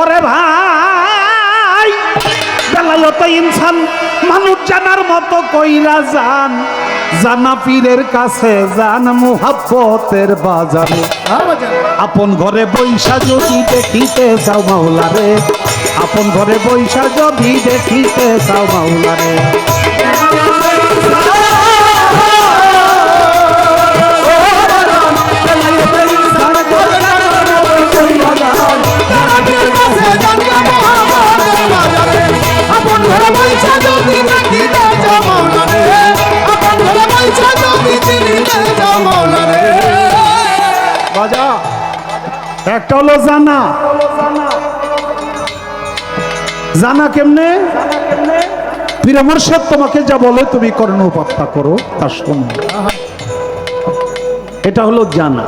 ওরে ভাই বেলায় ইনসান মানুষ জানার মতো কইরা যান। জানা পীরের কাছে জান মুহাব্বতের বাজারে। আপন ঘরে বৈশা যদি দেখিতে চাও মাওলারে, আপন ঘরে বৈশা যদি দেখিতে চাও মাওলারে। জানা কেমনে? পীর তোমাকে যা বলে তুমি কর্ণ উপাত্তা করো, তা শোনো। এটা হলো জানা।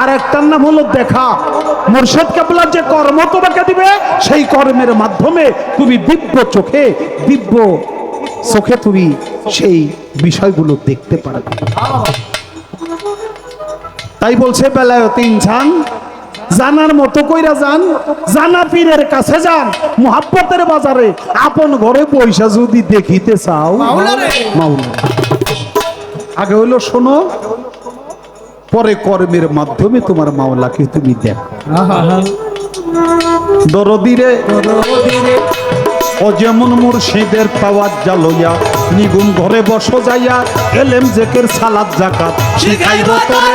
আর একটার নাম হলো দেখা। মুর্শিদ কেবলার যে কর্ম তোমাকে দিবে, সেই কর্মের মাধ্যমে তুমি দিব্য চোখে দিব্য চোখে তুমি সেই বিষয়গুলো দেখতে পারবে। তাই বলছে বেলায়ত ইনসান জানার মতো কইরা যান জানা পীরের কাছে যান মোহাব্বতের বাজারে আপন ঘরে পয়সা যদি দেখিতে চাও। মাওলা আগে হইল শোনো পরে কর্মের মাধ্যমে তোমার মাওলাকে তুমি দেখো। দরদিরে ও যেমন মুর্শিদের পাওয়ার জালইয়া নিগুন ঘরে বসো যাইয়া এলেম জেকের সালাদ জাকাত শিখাইব তোরে।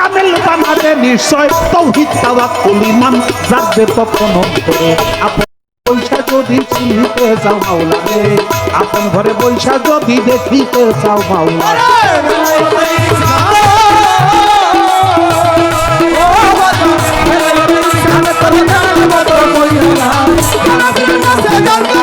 বানাবে নিশ্চয় তৌহিদ তাওয়াক্কুল ঈমান জাগবে তখন অন্তরে আপন পয়সা যদি চিনিতে চাও মাওলারে আপন ঘরে পয়সা যদি দেখিতে চাও মাওলারে দরদিরে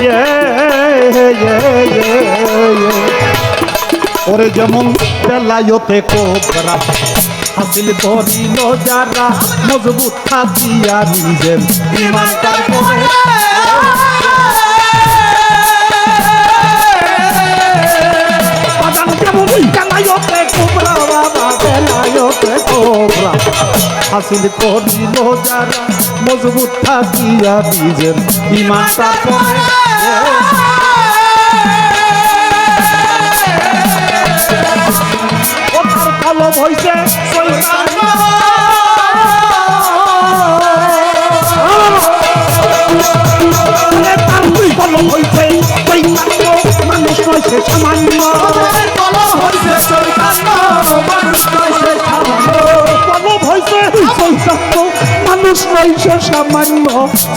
ইয়ে, ইয়ে। ওরে যেমন বেলায়তে কোবরা হাসিল করিল যারা মজবুত থাকিয়া নিজের। করে। যেমন বেলায়তে কোবরা হাসিল করিল যারা, মজবুত থাকিয়া নিজের ইমানটার করে কলম হইছে কলম হইছে মানুষ সে সামান্য মানুষ সে সামান্য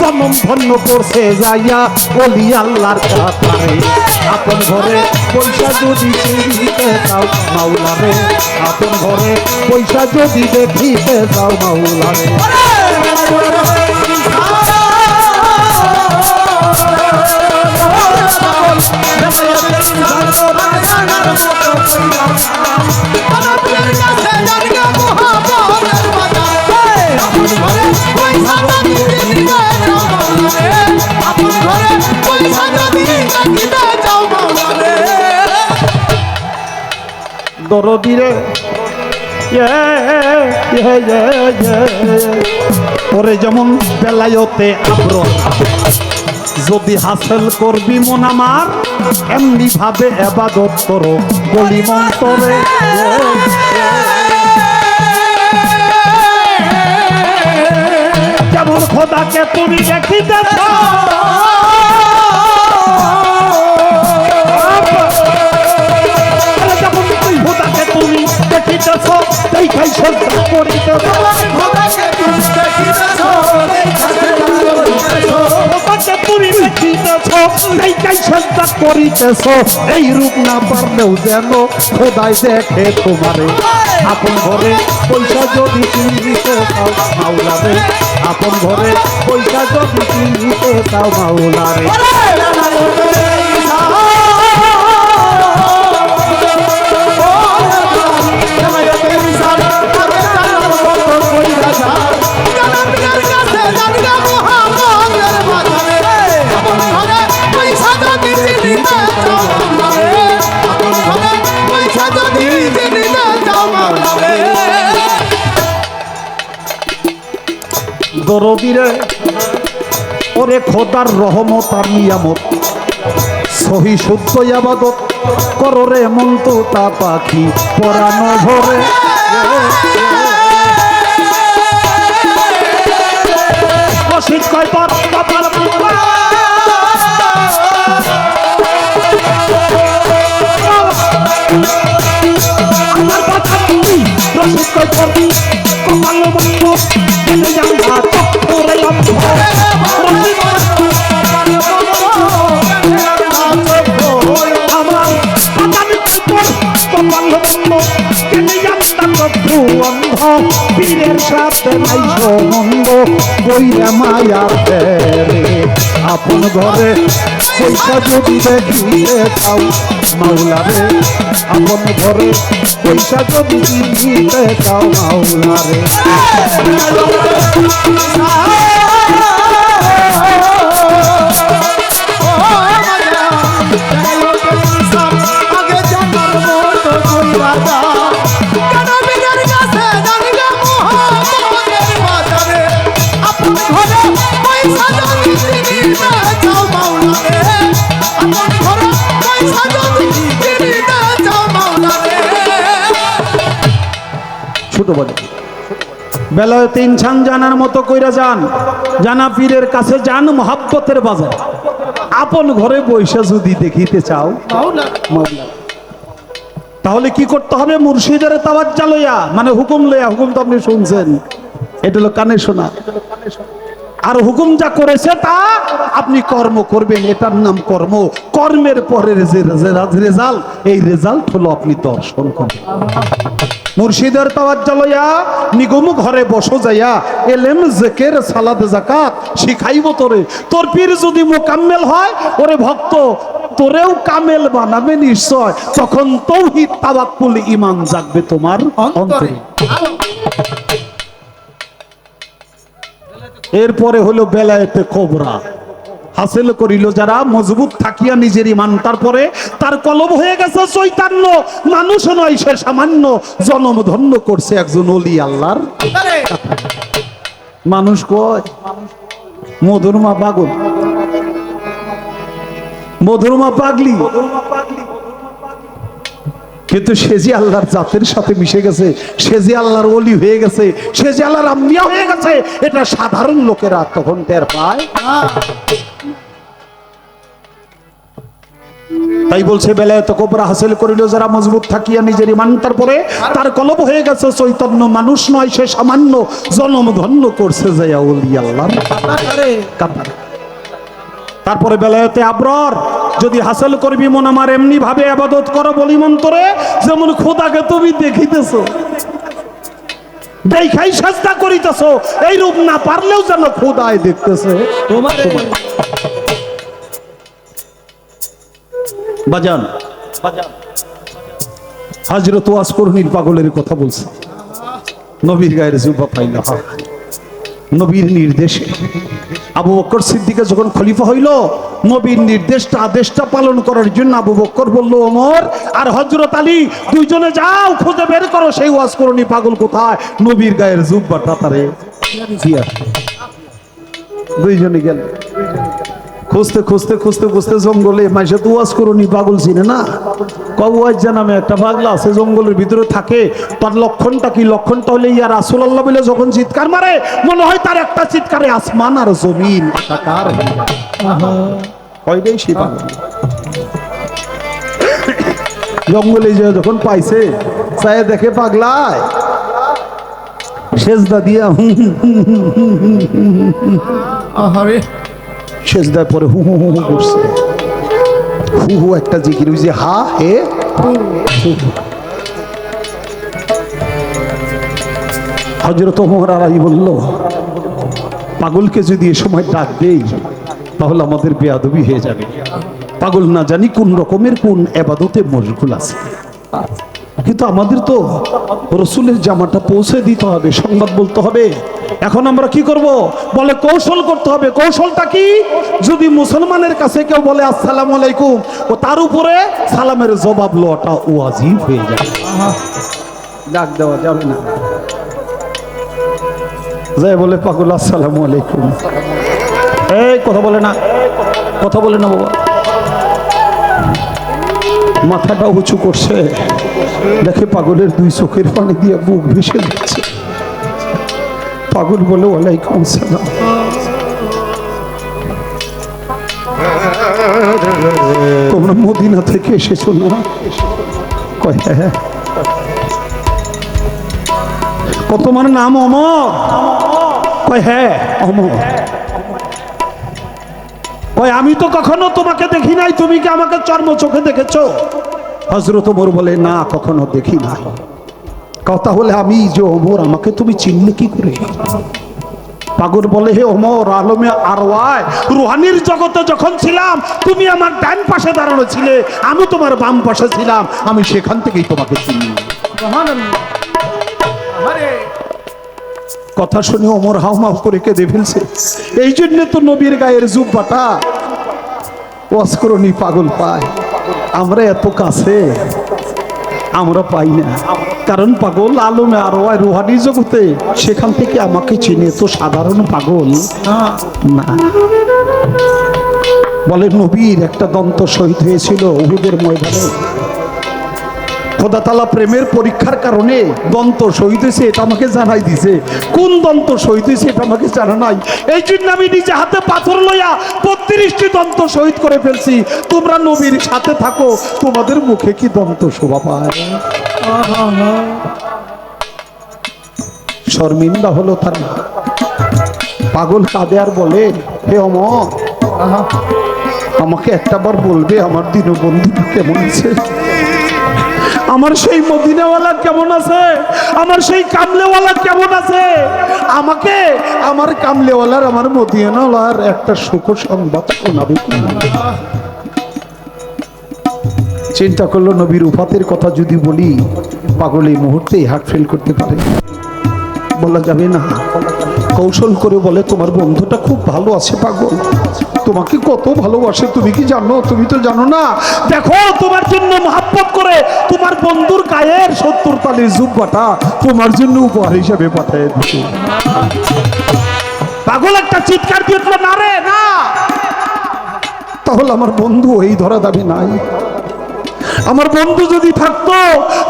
জনম ধন্য করছে যাইয়া বলি আল্লাহর কথারে আপন ঘরে পয়সা যদি চিনিতে চাও মাওলারে। আপন ঘরে পয়সা যদি দেখিতে চাও মাওলারে। মোদি রে যেমন বেলায়তে আগ্র যদি হাসেল করবি মন আমার, এমনি ভাবে এবাদত করো, বলি মন্তরে যেমন খোদাকে তুমি দেখিতেছ দেখিতেছ দেখাই শ্রদ্ধা করিতেছ এই রূপ না পারলেও যেন খোদাই দেখে তোমারে। আপন ঘরে পয়সা যদি কিনতে চাও মাওলারে। আপন ঘরে পয়সা যদি কিনতে চাও মাওলারে। খোদার রহমত আর নিয়ামত। সহি শুদ্ধ আবাদত কররে মন্ত তা পাখি পরানো ভরে। তোর কথা তুমি সাথে নাই সঙ্গ বইরা মায়া ফেরে। আপন ঘরে পয়সা যদি দেখিতে চাও মাওলারে আপন ঘরে পয়সা যদি দিতে চাও মাওলারে ছোট বলে। বেলায়তে ইনসান জানার মতো কইরা যান। জানা পীরের কাছে যান মহাব্বতের বাজার। আপন ঘরে বৈশা যদি দেখিতে চাও। তাহলে কি করতে হবে? মুর্শিদের তাওয়াজ্জা লইয়া মানে হুকুম লইয়া, হুকুম তো আপনি শুনছেন। এটা হলো কানে শোনা। আর হুকুম যা করেছে তা আপনি কর্ম করবেন। এটার নাম কর্ম। কর্মের পরের যে রেজাল্ট, এই রেজাল্ট হলো আপনি দর্শন করবেন। মুর্শিদের তাওয়াজ্জা লইয়া নিগম ঘরে বসো যাইয়া, এলেম, জেকের সালাদ জাকাত শিখাইব তোরে। তোর পীর যদি মোকাম্মেল হয়, ওরে ভক্ত, তোরেও কামেল বানাবে নিশ্চয়। তখন তৌহিদ তাওয়াক্কুল ঈমান জাগবে তোমার অন্তরে। এরপরে হলো বেলায়েতে কোবরা। হাসিল করিল যারা, মজবুত থাকিয়া নিজের ইমান। তারপরে তার কলম হয়ে গেছে চৈতান্য। মানুষ নয়, সে সামান্য জনম ধন্য করছে একজন অলি আল্লাহর। মানুষ কয় মধুরমা পাগল। মধুরমা পাগলি। কিন্তু সে যে আল্লাহর জাতের সাথে মিশে গেছে, সে যে আল্লাহর অলি হয়ে গেছে, সে যে আল্লাহর আম্বিয়া হয়ে গেছে, এটা সাধারণ লোকেরা তখন টের পায় তাই বলছে, বেলায় কোবরা হাসিল করিল, যারা মজবুত থাকিয়া নিজের ইমান তারপরে তার কলব হয়ে গেছে, চৈতন্য মানুষ নয়, সে সামান্য জনম ধন্য করছে তারপরে বেলায়তে আবরর, যদি হাসিল করবি মন আমার এমনি ভাবে আবাদত করো বলি মন্তরে, যেমন খোদাকে তুমি দেখিতেছো। দেখাই সাজদা করিতেছো এই রূপ না পারলেও যেন খোদায় দেখতেছে। তোমারে। বাজান। হাজরত ওয়াসকরণীর পাগলের কথা বলছে। নবীর গায়ের জুব্বা পাইল। নবীর নির্দেশে। আবু বক্কর সিদ্দিকে যখন খলিফা হইল, নবীর নির্দেশটা, আদেশটা পালন করার জন্য আবু বক্কর বলল, ওমর আর হজরত আলী দুইজনে যাও, খুঁজে বের করো, সেই ওয়াজ ওয়াসকরণী পাগল কোথায়? নবীর গায়ের জুব্বাটা তারে দুইজনে গেল। খুঁজতে খুঁজতে খুঁজতে খুঁজতে জঙ্গলে মাইসে তো ওয়াজ করুনি, পাগল চিনে না? কওয়াজ নামে একটা পাগলা আছে, জঙ্গলের ভিতরে থাকে। তার লক্ষণটা কি? লক্ষণটা হলে রাসুল আল্লাহ বলে যখন চিৎকার মারে, মনে হয় তার একটা চিৎকারে আসমান আর জমিন। একাকার। সে পাগল? জঙ্গলে যে যখন পাইছে চাই দেখে পাগলায় সেজদা দিয়া আহারে। সেজদায় পরে হু হু হু হু করছে। হু হু একটা জিকির, ওই যে হা হে। হজরত ওমর বলল, পাগলকে যদি এ সময় ডাক দেই, তাহলে আমাদের বেয়াদবি হয়ে যাবে। পাগল না জানি কোন রকমের কোন এবাদতে মশগুল আছে। কিন্তু আমাদের তো রসুলের জামাটা পৌঁছে দিতে হবে, সংবাদ বলতে হবে। এখন আমরা কি করব? বলে কৌশল করতে হবে। কৌশলটা কি? যদি মুসলমানের কাছে কেউ বলে আসসালামু আলাইকুম ও তার উপরে সালামের জবাব লওয়াটা ওয়াজিব হয়ে যাবে। ডাক দেওয়া যাবে না। যাই বলে পাগল আসসালামু আলাইকুম। এই কথা বলে না। কথা বলে না বাবা। মাথাটা উঁচু করছে। দেখে পাগলের দুই চোখের পানি দিয়ে বুক ভেসে দিচ্ছে পাগল বলে ওয়ালাইকুম সালাম। তোমরা মদিনা থেকে এসেছ না? হ্যাঁ ও তোমার নাম অমর? হ্যাঁ অমর। আমি তো কখনো তোমাকে দেখি নাই, তুমি কি আমাকে চর্ম চোখে দেখেছ হজরত বলে, না, কখনো দেখি না কথা হলে আমি যে ওমর আমাকে তুমি চিনলে কি করে? পাগল বলে হে ওমর আলমে আরওয়ায় রুহানির জগতে যখন ছিলাম তুমি আমার ডান পাশে দাঁড়ানো ছিলে আমি তোমার বাম পাশে ছিলাম আমি সেখান থেকেই তোমাকে চিনি। কথা শুনে ওমর হাউমাউ করে কেঁদে ফেলছে। এই জন্য তো নবীর গায়ের জুব্বাটা অস্করণী পাগল পায়। আমরা এত কাছে আমরা পাই না। কারণ পাগল আলমে আর ওই রুহানি জগতে সেখান থেকে আমাকে চিনে তো সাধারণ পাগল। না। বলে নবীর একটা দন্ত শহীদ হয়েছিল উহুদের ময়দানে। খোদা তালা প্রেমের পরীক্ষার কারণে দন্ত শহীদ হয়েছে, এটা আমাকে জানাই দিছে কোন দন্ত শহীদ হয়েছে, এটা আমাকে জানা নাই। এই জন্য আমি নিজে হাতে পাথর লইয়া বত্রিশটি দন্ত শহীদ করে ফেলছি। তোমরা নবীর সাথে থাকো, তোমাদের মুখে কি দন্ত শোভা পায়? শর্মিন্দা হলো তার। পাগল কাঁদে আর বলে, হে অমর আমাকে একটাবার বলবে আমার দীনবন্ধু কেমন আছে আমার সেই মদিনাওয়ালা কেমন আছে আমার সেই কামলেওয়ালা কেমন আছে আমাকে, আমার কামলেওয়ালার, আমার মদিনাওয়ালার একটা সুখ সংবাদ শোনাবে? চিন্তা করল, নবীর উপাতের কথা যদি বলি, পাগল এই মুহূর্তেই হার্ট ফেল করতে পারে। বলা যাবে না। কৌশল করে বলে, তোমার বন্ধুটা খুব ভালো আছে, পাগল। তোমাকে কত ভালোবাসে, তুমি কি জানো? তুমি তো জানো না। দেখো, তোমার জন্য মহাব্বত করে তোমার বন্ধুর গায়ের সত্তর তালের জুব্বাটা তোমার জন্য উপহার হিসাবে পাঠিয়ে দিচ্ছে পাগল একটা চিৎকার দিয়ে না রে, না। তাহলে আমার বন্ধু এই ধরা দাবি নাই। আমার বন্ধু যদি থাকতো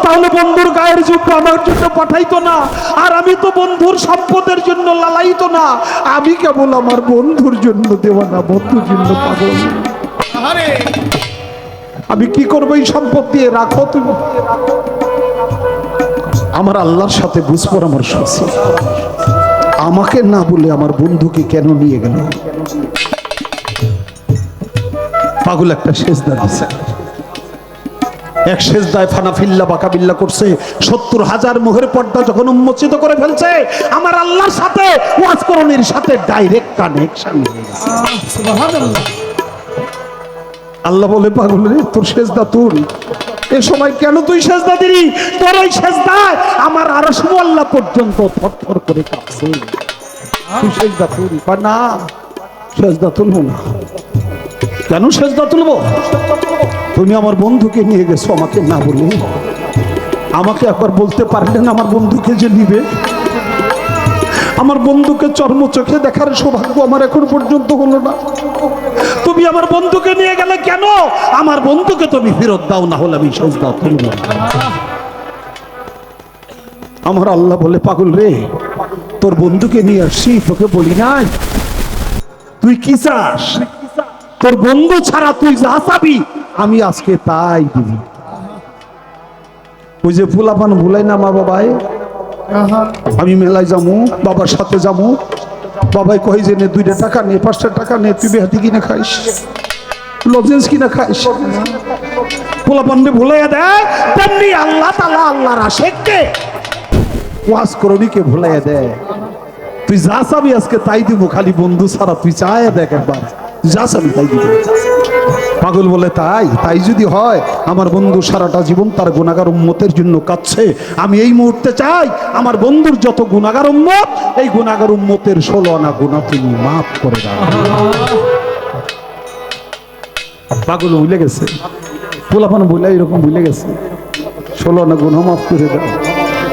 তাহলে বন্ধুর গায়ের যুদ্ধ আমার জন্য পাঠাইতো না আর আমি তো বন্ধুর সম্পদের জন্য লালাইতো না। আমি কেবল আমার বন্ধুর জন্য দেওয়া না বন্ধুর জন্য পাগল। আমি কি করব এই সম্পদ দিয়ে? রাখো তুমি। আমার আল্লাহর সাথে বুঝপর আমার শশী আমাকে না বলে আমার বন্ধুকে কেন নিয়ে গেল? পাগল একটা শেষ দাঁড়িয়েছে এক শেষ দায় ফানাফিল্লা বাকাবিল্লা করছে। সত্তর হাজার মুখের পর্দা যখন উন্মোচিত করে ফেলছে, আমার আল্লাহর সাথে ওয়াজকরণের সাথে ডাইরেক্ট কানেকশন আল্লাহ বলে, পাগল রে, তোর সেজদা তুল এ সময় কেন তুই সেজদা দিলি? তোর ওই সেজদায় আমার আরশ আল্লাহ পর্যন্ত থরথর করে কাঁপছে। তুই সেজদা তুল বা না, সেজদা তুলবো না। কেন সেজদা তুলবো? তুমি আমার বন্ধুকে নিয়ে গেছো, আমাকে না বলে। আমাকে একবার বলতে পারলেন আমার বন্ধুকে যে নিবে। আমার বন্ধুকে চর্ম চোখে দেখার সৌভাগ্য আমার এখন পর্যন্ত হলো না। তুমি আমার বন্ধুকে নিয়ে গেলে কেন? আমার বন্ধুকে তুমি ফেরত দাও, না হলে আমি সেজদা তুলব আমার আল্লাহ বলে, পাগল রে, তোর বন্ধুকে নিয়ে আসছি, তোকে বলি নাই। তুই কি চাস? তোর বন্ধু ছাড়া তুই যা চাবি আমি আজকে তাই দিবি। ওই যে ফুলাপান ভুলাই না মা বাবাই? আমি মেলায় যাব বাবার সাথে যাব বাবাই কই যে নে দুইটা টাকা নে পাঁচটা টাকা নে তুই বেহাতি কিনে খাইস? লজেন্স কিনে খাইস? পোলাপান্ডে ভুলাইয়া দেয় তেমনি আল্লাহ তালা আল্লাহর আশেককে। ওয়াজ করণীকে ভুলাইয়া দেয় তুই যা চাবি আজকে তাই দিব খালি বন্ধু ছাড়া তুই চায় দেখ একবার। পাগল বলে তাই তাই যদি হয়, আমার বন্ধু সারাটা জীবন তার গুণাগার উম্মতের জন্য কাচ্ছে আমি এই মুহূর্তে চাই, আমার বন্ধুর যত গুণাগার উম্মত, এই গুণাগার উম্মতের ষোলো আনা গুণা তুমি মাফ করে পাগল ভুলে গেছে। পোলাপান ভুলে, এরকম ভুলে গেছে। ষোলো আনা গুণা মাফ করে দাও।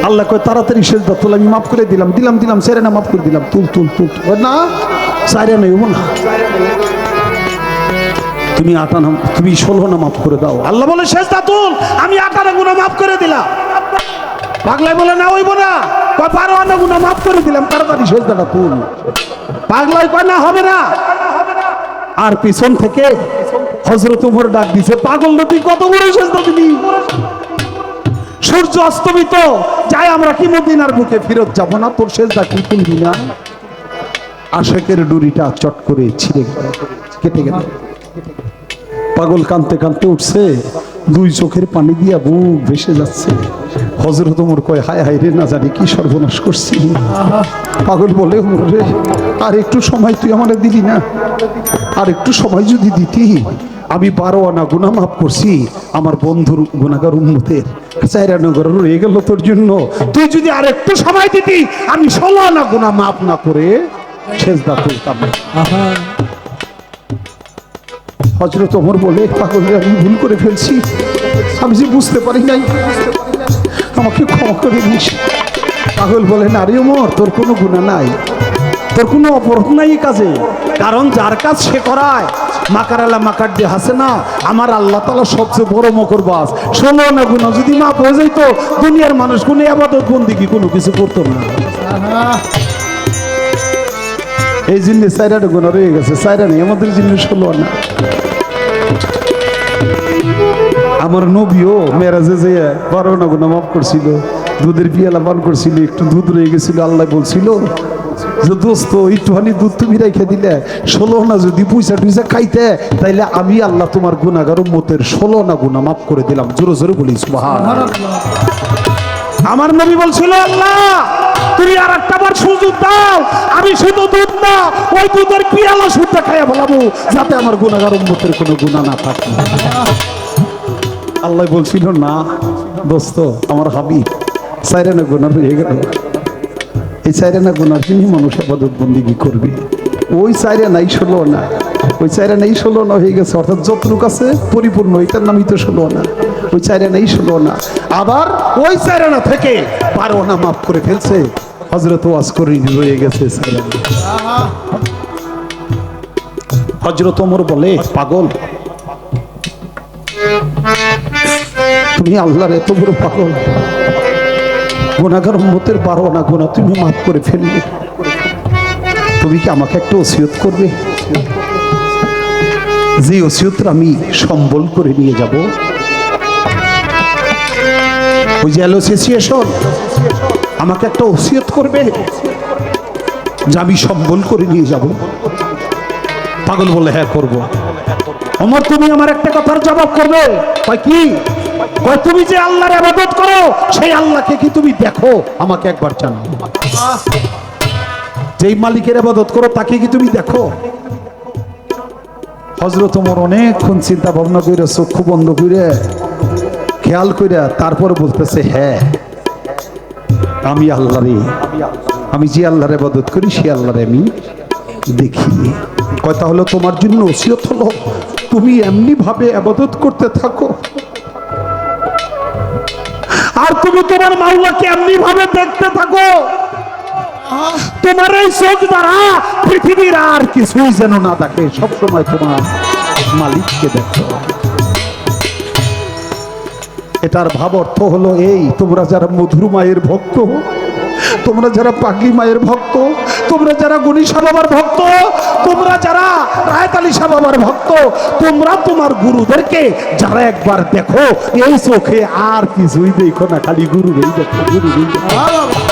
আল্লাহ কয়, তাড়াতাড়ি শেষ দাও তোলা, আমি মাফ করে দিলাম দিলাম দিলাম সেরে না মাফ করে দিলাম। তুল তুল তুল। না, সাইরে নেই না। তুমি আটানা তুমি ষোলো না মাফ করে দাও। আল্লাহ বলে, শেষ তুল আমি আটানা গুণা মাফ করে দিলাম। পাগলাই বলে, না ওইব না। কয় বারো আনা গুণা মাফ করে দিলাম, তাড়াতাড়ি শেষ দাটা তুল। পাগলাই কয়, না, হবে না। আর পিছন থেকে হজরত উপর ডাক দিছে, পাগল না কত বড় শেষ দিবি সূর্য অস্তমিত, যাই, আমরা কি মদিনার বুকে ফেরত যাব না? তোর শেষ দা কি তুলবি না? আশেকের ডুরিটা চট করে ছিঁড়ে কেটে গেল। পাগল কানতে কানতে উঠছে, দুই চোখের পানি দিয়া বুক ভেসে যাচ্ছে। হজরত ওমর কয়, হায় হায় রে, না জানি কি সর্বনাশ করছি। পাগল বলে রে, আর একটু সময় তুই আমারে দিলি না? আর একটু সময় যদি দিতি, আমি বারো আনা গুনা মাফ করছি, আমার বন্ধুর গুণাগার উন্নতের চাইরানগর রয়ে গেল তোর জন্য। তুই যদি আর একটু সময় দিতি, আমি ষোলো আনা গুনা মাফ না করে শেষ দা না। হজরত ওমর বলে পাগল আমি ভুল করে ফেলছি। আমি যে বুঝতে পারি নাই। আমাকে ক্ষমা করে দিস। পাগল বলে, না রে ওমর, তোর কোনো গুণা নাই। তোর কোনো অপরাধ নাই কাজে। কারণ যার কাজ সে করায়। মাকার আল্লাহ, মাকার দিয়ে হাসে না। আমার আল্লাহ তালা সবচেয়ে বড় মকর বাস ষোলো না গুণা যদি মাপ হয়ে যাইতো, দুনিয়ার মানুষ কোনো আবাদত বন্দি কি কোনো কিছু করতো না। এই জিনিস সাইরাটা গুণা রয়ে গেছে। সাইরা নেই, আমাদের জিনিস ষোলো না। আমার নবীও মেরাজে যে বারো না গুণা মাফ করছিল, দুধের পিয়ালা পান করছিল, একটু দুধ রয়ে গেছিল, আল্লাহ বলছিল, যে দোস্ত, একটুখানি দুধ তুমি রেখে দিলে, ষোলো না যদি পয়সা টুইসা খাইতে, তাইলে আমি আল্লাহ তোমার গুণাগার মতের ষোলো না গুণা মাফ করে দিলাম। জোরে জোরে বলি সুবহান আমার নবী বলছিল, আল্লাহ! তুমি আর একটা বার সুযোগ দাও। আমি শুধু দুধ না, ওই দুধের পিয়ালা শুদ্ধ খাইয়া বলাবো যাতে আমার গুণাগার উম্মতের কোনো গুণা না থাকে। আল্লাহ বলছিল, না, দোস্ত, আমার হাবিব সাইরানা গুণা হয়ে গেল। এই সাইরানা গুণার জন্য মানুষ আবাদত বন্দিগি করবে। ওই সাইরানাই ষোলো না ওই চাইরানাই ষোলো না হয়ে গেছে, অর্থাৎ যতটুক আছে পরিপূর্ণ, এটার নামই তো ষোলো না ওই চাইরানাই ষোলো না আবার ওই চাইরানা থেকে বারো না মাফ করে ফেলছে। হজরত ওয়াজ করে রয়ে গেছে। হজরত ওমর বলে, পাগল। তুমি আল্লাহর এত বড় পাগল। গুণাগার উম্মতের বারো না গুণা তুমি মাফ করে ফেললে। তুমি কি আমাকে একটা ওসিয়ত করবে? যে ওসিয়তটা আমি সম্বল করে নিয়ে যাব। ওই যে অ্যাসোসিয়েশন আমাকে একটা ওসিয়ত করবে যে আমি সম্বল করে নিয়ে যাব। পাগল বলে হ্যাঁ করব। অমর তুমি আমার একটা কথার জবাব করবে? কয় কি? তুমি যে আল্লাহর আবাদত করো, সেই আল্লাহকে কি তুমি দেখো? আমাকে একবার জানাও। যেই মালিকের আবাদত করো, তাকে কি তুমি দেখো? হজরত ওমর অনেকক্ষণ চিন্তা ভাবনা করে চক্ষু বন্ধ করে খেয়াল করে তারপর বলতেছে হ্যাঁ। আমি আল্লাহরে, আমি যে আল্লাহর আবাদত করি সে আল্লাহরে আমি দেখি। কয়, তাহলে তোমার জন্য ওসিয়ত হলো, তুমি এমনি ভাবে আবাদত করতে থাকো। আর তুমি তোমার মাওলাকে এমনি ভাবে দেখতে থাকো। তোমার এই চোখ দ্বারা পৃথিবীর আর কিছুই যেন না দেখে, সবসময় তোমার মালিককে দেখো। এটার ভাব অর্থ হলো এই, তোমরা যারা মধুর মায়ের ভক্ত, তোমরা যারা পাগলি মায়ের ভক্ত, তোমরা যারা গণিসা বাবার ভক্ত, তোমরা যারা রায়তালি শাহ বাবার ভক্ত, তোমরা তোমার গুরুদেরকে যারা একবার দেখো, এই চোখে আর কিছুই দেখো না, খালি গুরু দেখো গুরু দেখো।